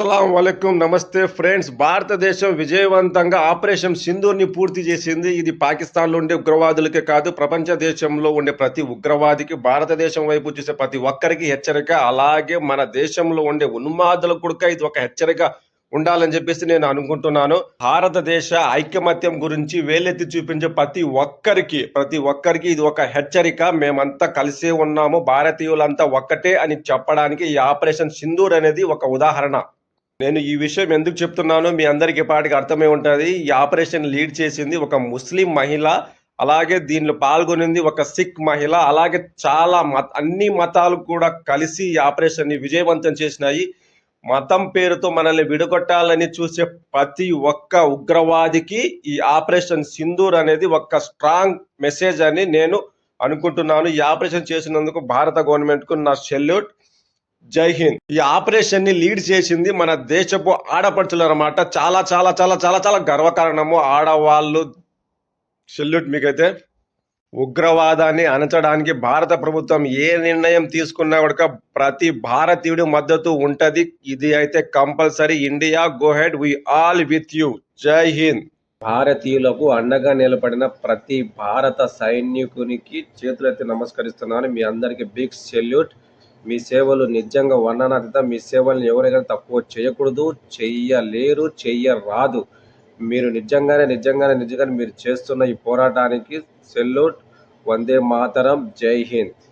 అస్సలం వలైకుం నమస్తే ఫ్రెండ్స్. భారతదేశం విజయవంతంగా ఆపరేషన్ సింధూర్ని పూర్తి చేసింది. ఇది పాకిస్తాన్లో ఉండే ఉగ్రవాదులకే కాదు ప్రపంచ దేశంలో ఉండే ప్రతి ఉగ్రవాదికి భారతదేశం వైపు చూసే ప్రతి ఒక్కరికి హెచ్చరిక. అలాగే మన దేశంలో ఉండే ఉన్మాదులకు కూడా ఇది ఒక హెచ్చరిక ఉండాలని చెప్పేసి నేను అనుకుంటున్నాను. భారతదేశ ఐకమత్యం గురించి వేలెత్తి చూపించే ప్రతి ఒక్కరికి ప్రతి ఒక్కరికి ఇది ఒక హెచ్చరిక. మేమంతా కలిసే ఉన్నాము. భారతీయులంతా ఒక్కటే అని చెప్పడానికి ఈ ఆపరేషన్ సింధూర్ అనేది ఒక ఉదాహరణ. నేను ఈ విషయం ఎందుకు చెప్తున్నానో మీ అందరికీ పాటికి అర్థమై ఉంటుంది. ఈ ఆపరేషన్ లీడ్ చేసింది ఒక ముస్లిం మహిళ అలాగే దీనిలో పాల్గొనింది ఒక సిక్ మహిళ అలాగే చాలా మత అన్ని మతాలు కూడా కలిసి ఈ ఆపరేషన్ని విజయవంతం చేసినాయి. మతం పేరుతో మనల్ని విడగొట్టాలని చూసే ప్రతి ఒక్క ఉగ్రవాదికి ఈ ఆపరేషన్ సింధూర్ అనేది ఒక స్ట్రాంగ్ మెసేజ్ అని నేను అనుకుంటున్నాను. ఈ ఆపరేషన్ చేసినందుకు భారత గవర్నమెంట్కు నా సెల్యూట్. జై హింద్. ఈ ఆపరేషన్ని లీడ్ చేసింది మన దేశపు ఆడపడుచులు అనమాట చాలా చాలా చాలా చాలా చాలా గర్వకారణము ఆడవాళ్ళు. సెల్యూట్ మీకైతే. ఉగ్రవాదాన్ని అణచడానికి భారత ప్రభుత్వం ఏ నిర్ణయం తీసుకున్నా కూడా ప్రతి భారతీయుడి మద్దతు ఉంటది. ఇది అయితే compulsory. India go ahead. We all with you. Jai Hind. భారతీయులకు అండగా నిలబడిన ప్రతి భారత సైనికునికి చేతులైతే నమస్కరిస్తున్నాను. మీ అందరికి బిగ్ సెల్యూట్. మీ సేవలు నిజంగా వర్ణనాతీతం మీ సేవలను ఎవరైనా తక్కువ చేయకూడదు చెయ్యలేరు చెయ్యరాదు. మీరు నిజంగానే నిజంగానే నిజంగానే మీరు చేస్తున్న ఈ పోరాటానికి సెల్యూట్. వందే మాతరం. జై హింద్.